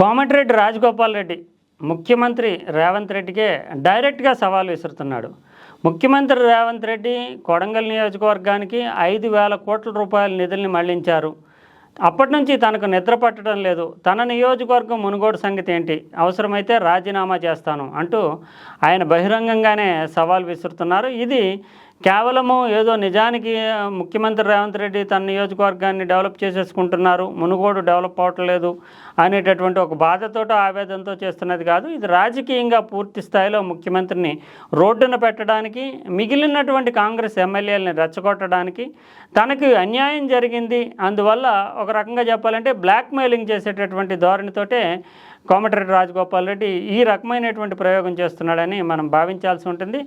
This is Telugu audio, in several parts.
కోమటిరెడ్డి రాజగోపాల్ రెడ్డి ముఖ్యమంత్రి రేవంత్ రెడ్డికే డైరెక్ట్గా సవాల్ విసురుతున్నాడు. ముఖ్యమంత్రి రేవంత్ రెడ్డి కొడంగల్ నియోజకవర్గానికి ఐదు వేల కోట్ల రూపాయల నిధుల్ని మళ్ళించారు. అప్పటి నుంచి తనకు నిద్ర పట్టడం లేదు. తన నియోజకవర్గం మునుగోడు సంగతి ఏంటి? అవసరమైతే రాజీనామా చేస్తాను అంటూ ఆయన బహిరంగంగానే సవాల్ విసురుతున్నారు. ఇది కేవలము ఏదో నిజానికి ముఖ్యమంత్రి రేవంత్ రెడ్డి తన నియోజకవర్గాన్ని డెవలప్ చేసేసుకుంటున్నారు మునుగోడు డెవలప్ అవ్వట్లేదు అనేటటువంటి ఒక బాధతోటో ఆవేదనతో చేస్తున్నది కాదు. ఇది రాజకీయంగా పూర్తి స్థాయిలో ముఖ్యమంత్రిని రోడ్డున పెట్టడానికి మిగిలినటువంటి కాంగ్రెస్ ఎమ్మెల్యేలని రెచ్చగొట్టడానికి తనకి అన్యాయం జరిగింది. అందువల్ల ఒక రకంగా చెప్పాలంటే బ్లాక్మెయిలింగ్ చేసేటటువంటి ధోరణితోటే కోమటిరెడ్డి రాజగోపాల్ రెడ్డి ఈ రకమైనటువంటి ప్రయోగం చేస్తున్నాడని మనం భావించాల్సి ఉంటుంది.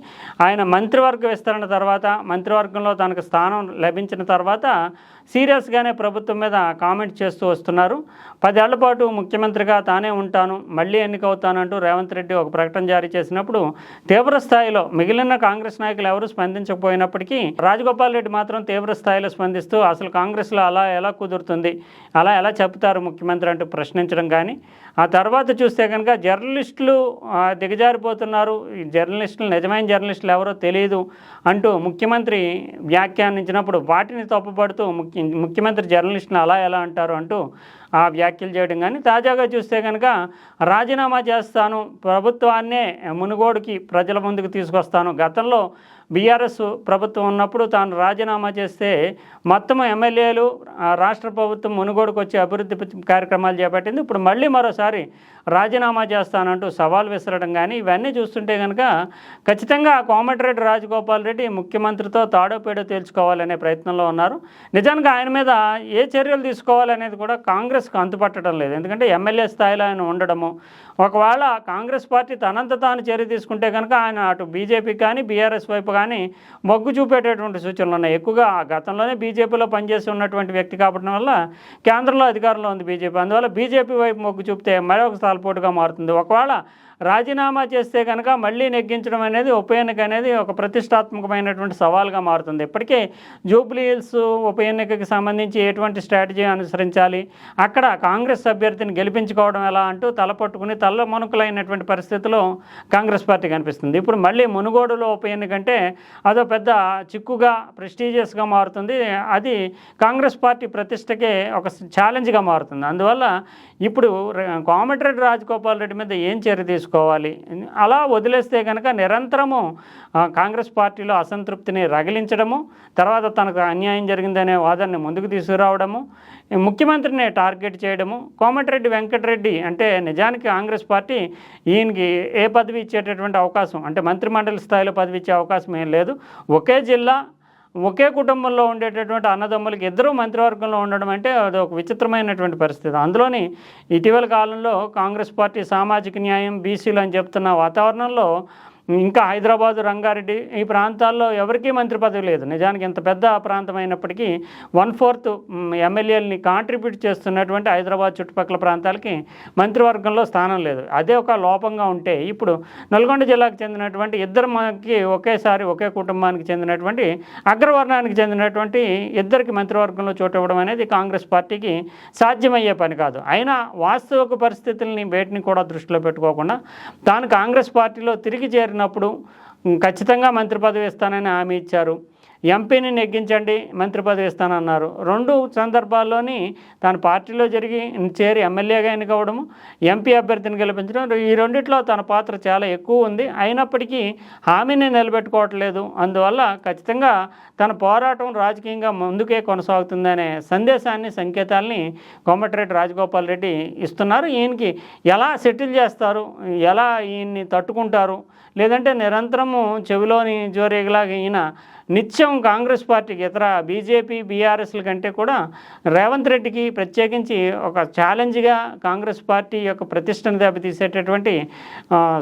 ఆయన మంత్రివర్గ విస్తరణ తర్వాత మంత్రివర్గంలో తనకు స్థానం లభించిన తర్వాత సీరియస్గానే ప్రభుత్వం మీద కామెంట్ చేస్తూ వస్తున్నారు. పదేళ్ళ పాటు ముఖ్యమంత్రిగా తానే ఉంటాను మళ్ళీ ఎన్నికవుతానంటూ రేవంత్ రెడ్డి ఒక ప్రకటన జారీ చేసినప్పుడు తీవ్ర స్థాయిలో మిగిలిన కాంగ్రెస్ నాయకులు ఎవరు స్పందించకపోయినప్పటికీ రాజగోపాల్ రెడ్డి మాత్రం తీవ్ర స్థాయిలో స్పందిస్తూ అసలు కాంగ్రెస్లో అలా ఎలా కుదురుతుంది అలా ఎలా చెప్తారు ముఖ్యమంత్రి అంటూ ప్రశ్నించడం కానీ ఆ తర్వాత తర్వాత చూస్తే కనుక జర్నలిస్టులు దిగజారిపోతున్నారు. ఈ జర్నలిస్టులు నిజమైన జర్నలిస్టులు ఎవరో తెలియదు అంటూ ముఖ్యమంత్రి వ్యాఖ్యానించినప్పుడు వాటిని తప్పుపడుతూ ముఖ్య ముఖ్యమంత్రి జర్నలిస్టులు అలా ఎలా అంటారు అంటూ ఆ వ్యాఖ్యలు చేయడం కానీ తాజాగా చూస్తే కనుక రాజీనామా చేస్తాను ప్రభుత్వాన్నే మునుగోడుకి ప్రజల ముందుకు తీసుకొస్తాను. గతంలో బీఆర్ఎస్ ప్రభుత్వం ఉన్నప్పుడు తాను రాజీనామా చేస్తే మొత్తం ఎమ్మెల్యేలు రాష్ట్ర ప్రభుత్వం మునుగోడుకు వచ్చి అభివృద్ధి కార్యక్రమాలు చేపట్టింది. ఇప్పుడు మళ్ళీ మరోసారి రాజీనామా చేస్తానంటూ సవాల్ విసరడం కానీ ఇవన్నీ చూస్తుంటే కనుక ఖచ్చితంగా కోమటిరెడ్డి రాజగోపాల్ రెడ్డి ముఖ్యమంత్రితో తాడోపేడో తేల్చుకోవాలనే ప్రయత్నంలో ఉన్నారు. నిజానికి ఆయన మీద ఏ చర్యలు తీసుకోవాలనేది కూడా కాంగ్రెస్ కాంగ్రెస్కి అంతుపట్టడం లేదు. ఎందుకంటే ఎమ్మెల్యే స్థాయిలో ఆయన ఉండడము. ఒకవేళ కాంగ్రెస్ పార్టీ తనంత తాను చర్య తీసుకుంటే కనుక ఆయన అటు బీజేపీ కానీ బీఆర్ఎస్ వైపు కానీ మొగ్గు చూపేటటువంటి సూచనలు ఉన్నాయి. ఎక్కువగా ఆ గతంలోనే బీజేపీలో పనిచేసి ఉన్నటువంటి వ్యక్తి కావడం వల్ల కేంద్రంలో అధికారంలో ఉంది బీజేపీ. అందువల్ల బీజేపీ వైపు మొగ్గు చూపితే మరొక తాల్పోటుగా మారుతుంది. ఒకవేళ రాజీనామా చేస్తే కనుక మళ్ళీ నెగ్గించడం అనేది ఉప ఎన్నిక అనేది ఒక ప్రతిష్టాత్మకమైనటువంటి సవాల్గా మారుతుంది. ఇప్పటికే జూబ్లీ హిల్స్ ఉప ఎన్నికకి సంబంధించి ఎటువంటి స్ట్రాటజీ అనుసరించాలి? అక్కడ కాంగ్రెస్ అభ్యర్థిని గెలిపించుకోవడం ఎలా అంటూ తలపట్టుకుని తల్ల మునుకులైనటువంటి పరిస్థితిలో కాంగ్రెస్ పార్టీ కనిపిస్తుంది. ఇప్పుడు మళ్ళీ మునుగోడులో ఉప ఎన్నికంటే అదో పెద్ద చిక్కుగా ప్రెస్టీజియస్గా మారుతుంది. అది కాంగ్రెస్ పార్టీ ప్రతిష్టకే ఒక ఛాలెంజ్గా మారుతుంది. అందువల్ల ఇప్పుడు కోమటిరెడ్డి రాజగోపాల్ రెడ్డి మీద ఏం చర్య తీసుకోవాలి. అలా వదిలేస్తే కనుక నిరంతరము కాంగ్రెస్ పార్టీలో అసంతృప్తిని రగిలించడము తర్వాత తనకు అన్యాయం జరిగిందనే వాదనని ముందుకు తీసుకురావడము ముఖ్యమంత్రిని టార్గెట్ చేయడము కోమటిరెడ్డి వెంకటరెడ్డి అంటే నిజానికి కాంగ్రెస్ పార్టీ ఈయనకి ఏ పదవి ఇచ్చేటటువంటి అవకాశం అంటే మంత్రిమండలి స్థాయిలో పదవి ఇచ్చే అవకాశం ఏం లేదు. ఒకే జిల్లా ఒకే కుటుంబంలో ఉండేటటువంటి అన్నదమ్ములకి ఇద్దరు మంత్రివర్గంలో ఉండడం అంటే అది ఒక విచిత్రమైనటువంటి పరిస్థితి. అందులోని ఇటీవల కాలంలో కాంగ్రెస్ పార్టీ సామాజిక న్యాయం బీసీలు అని చెప్తున్న వాతావరణంలో ఇంకా హైదరాబాదు రంగారెడ్డి ఈ ప్రాంతాల్లో ఎవరికీ మంత్రి పదవి లేదు. నిజానికి ఇంత పెద్ద ప్రాంతం అయినప్పటికీ వన్ ఫోర్త్ ఎమ్మెల్యేలని కాంట్రిబ్యూట్ చేస్తున్నటువంటి హైదరాబాద్ చుట్టుపక్కల ప్రాంతాలకి మంత్రివర్గంలో స్థానం లేదు. అదే ఒక లోపంగా ఉంటే ఇప్పుడు నల్గొండ జిల్లాకు చెందినటువంటి ఇద్దరు మనకి ఒకేసారి ఒకే కుటుంబానికి చెందినటువంటి అగ్రవర్ణానికి చెందినటువంటి ఇద్దరికి మంత్రివర్గంలో చోటు ఇవ్వడం అనేది కాంగ్రెస్ పార్టీకి సాధ్యమయ్యే పని కాదు. అయినా వాస్తవిక పరిస్థితుల్ని వేటిని కూడా దృష్టిలో పెట్టుకోకుండా తాను కాంగ్రెస్ పార్టీలో తిరిగి చేరిన దొరికినప్పుడు ఖచ్చితంగా మంత్రి పదవి ఇస్తానని హామీ ఇచ్చారు. ఎంపీని నెగ్గించండి మంత్రి పదవి ఇస్తానన్నారు. రెండు సందర్భాల్లోని తన పార్టీలో జరిగి చేరి ఎమ్మెల్యేగా ఎన్నికవడము ఎంపీ అభ్యర్థిని గెలిపించడం ఈ రెండిట్లో తన పాత్ర చాలా ఎక్కువ ఉంది. అయినప్పటికీ హామీని నిలబెట్టుకోవట్లేదు. అందువల్ల ఖచ్చితంగా తన పోరాటం రాజకీయంగా ముందుకే కొనసాగుతుందనే సందేశాన్ని సంకేతాల్ని కోమటిరెడ్డి రాజగోపాల్ రెడ్డి ఇస్తున్నారు. ఈయనకి ఎలా సెటిల్ చేస్తారు? ఎలా ఈయన్ని తట్టుకుంటారు? లేదంటే నిరంతరము చెవిలోని జోరేగిలాగా ఈయన నిత్యం కాంగ్రెస్ పార్టీకి ఇతర బీజేపీ బీఆర్ఎస్ల కంటే కూడా రేవంత్ రెడ్డికి ప్రత్యేకించి ఒక ఛాలెంజ్గా కాంగ్రెస్ పార్టీ యొక్క ప్రతిష్టను దెబ్బతీసేటటువంటి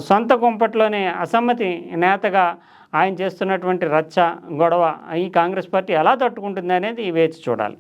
సొంత కుంపట్లోనే అసమ్మతి నేతగా ఆయన చేస్తున్నటువంటి రచ్చ గొడవ ఈ కాంగ్రెస్ పార్టీ ఎలా తట్టుకుంటుంది అనేది వేచి చూడాలి.